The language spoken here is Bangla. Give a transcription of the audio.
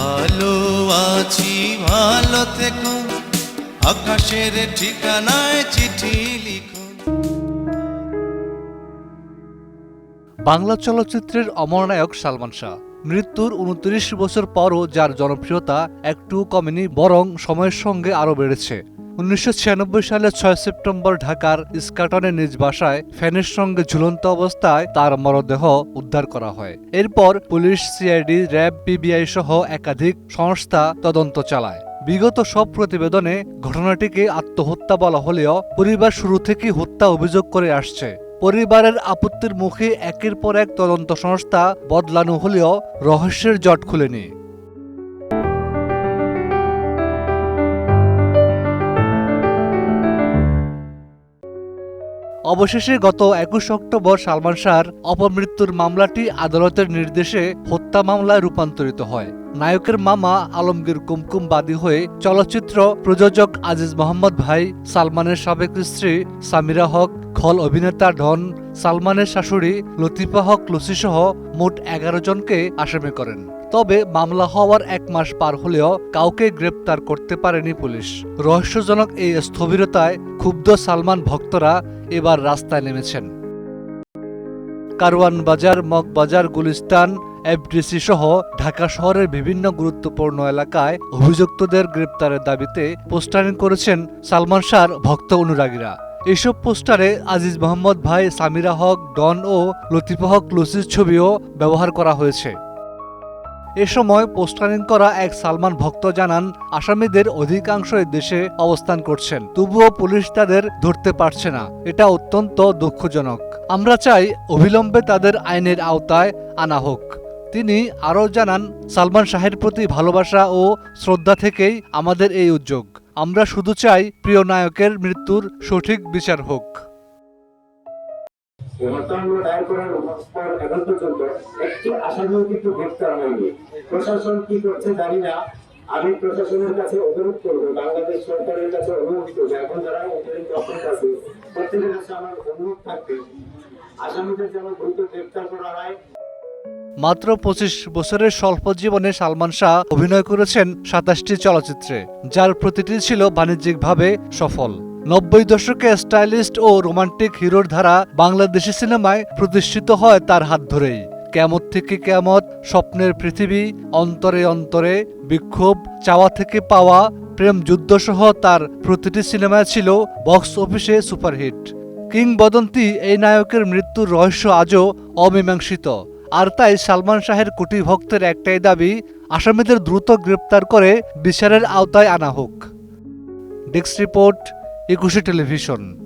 ভালো আছি, ভালো থেকো। আকাশের ঠিকানায় চিঠি বাংলা চলচ্চিত্রের অমরনায়ক সালমান শাহ। মৃত্যুর উনত্রিশ বছর পরও যার জনপ্রিয়তা একটু কমেনি, বরং সময়ের সঙ্গে আরও বেড়েছে। উনিশশো সালের ছয় সেপ্টেম্বর ঢাকার ইস্কাটনের নিজ বাসায় ফ্যানের সঙ্গে ঝুলন্ত অবস্থায় তার মরদেহ উদ্ধার করা হয়। এরপর পুলিশ, সিআইডি, র্যাব, পিবিআই সহ একাধিক সংস্থা তদন্ত চালায়। বিগত সব প্রতিবেদনে ঘটনাটিকে আত্মহত্যা বলা হলেও পরিবার শুরু থেকেই হত্যা অভিযোগ করে আসছে। পরিবারের আপত্তির মুখে একের পর এক তদন্ত সংস্থা বদলানো হলেও রহস্যের জট খুলেনি। অবশেষে গত একুশ অক্টোবর সালমান শাহর অপমৃত্যুর মামলাটি আদালতের নির্দেশে হত্যা মামলায় রূপান্তরিত হয়। নায়কের মামা আলমগীর কুমকুম বাদী হয়ে চলচ্চিত্র প্রযোজক আজিজ মোহাম্মদ ভাই, সালমানের সাবেক স্ত্রী সামিরা হক, খল অভিনেতা ডন সালমানের শাশুড়ি লতিফা হক লুসি সহ মোট এগারো জনকে আসামি করেন। তবে মামলা হওয়ার এক মাস পার হলেও কাউকে গ্রেপ্তার করতে পারেনি পুলিশ। রহস্যজনক এই স্থবিরতায় ক্ষুব্ধ সালমান ভক্তরা এবার রাস্তায় নেমেছেন। কারওয়ান বাজার মগবাজার গুলিস্তান এফডিসি সহ ঢাকা শহরের বিভিন্ন গুরুত্বপূর্ণ এলাকায় অভিযুক্তদের গ্রেপ্তারের দাবিতে পোস্টারিং করেছেন সালমান শাহর ভক্ত অনুরাগীরা। এসব পোস্টারে আজিজ মোহাম্মদ ভাই, সামিরা হক, ডন ও লতিফা হক লুসির ছবিও ব্যবহার করা হয়েছে। এ সময় পোস্টারিং করা এক সালমান ভক্ত জানান, আসামিদের অধিকাংশই দেশে অবস্থান করছেন, তবুও পুলিশ তাদের ধরতে পারছে না। এটা অত্যন্ত দুঃখজনক। আমরা চাই অবিলম্বে তাদের আইনের আওতায় আনা হোক। তিনি আরও জানান, সালমান শাহের প্রতি ভালোবাসা ও শ্রদ্ধা থেকেই আমাদের এই উদ্যোগ। আমরা শুধু চাই প্রিয় নায়কের মৃত্যুর সঠিক বিচার হোক। আসামিদের দ্রুত গ্রেপ্তার করা হয় মাত্র পঁচিশ বছরের স্বল্প জীবনে সালমান শাহ অভিনয় করেছেন সাতাশটি চলচ্চিত্রে, যার প্রতিটি ছিল বাণিজ্যিকভাবে সফল। নব্বই দশকে স্টাইলিস্ট ও রোমান্টিক হিরোর ধারা বাংলাদেশি সিনেমায় প্রতিষ্ঠিত হয় তার হাত ধরেই। কেমত থেকে কেমত, স্বপ্নের পৃথিবী, অন্তরে অন্তরে, বিক্ষোভ, চাওয়া থেকে পাওয়া, প্রেম যুদ্ধসহ তার প্রতিটি সিনেমায় ছিল বক্স অফিসে সুপারহিট। কিংবদন্তি এই নায়কের মৃত্যুর রহস্য আজও অমীমাংসিত। আর তাই সালমান শাহের কোটি ভক্তের একটাই দাবি, আসামিদের দ্রুত গ্রেপ্তার করে বিচারের আওতায় আনা হোক। Desk report, Ekushey television.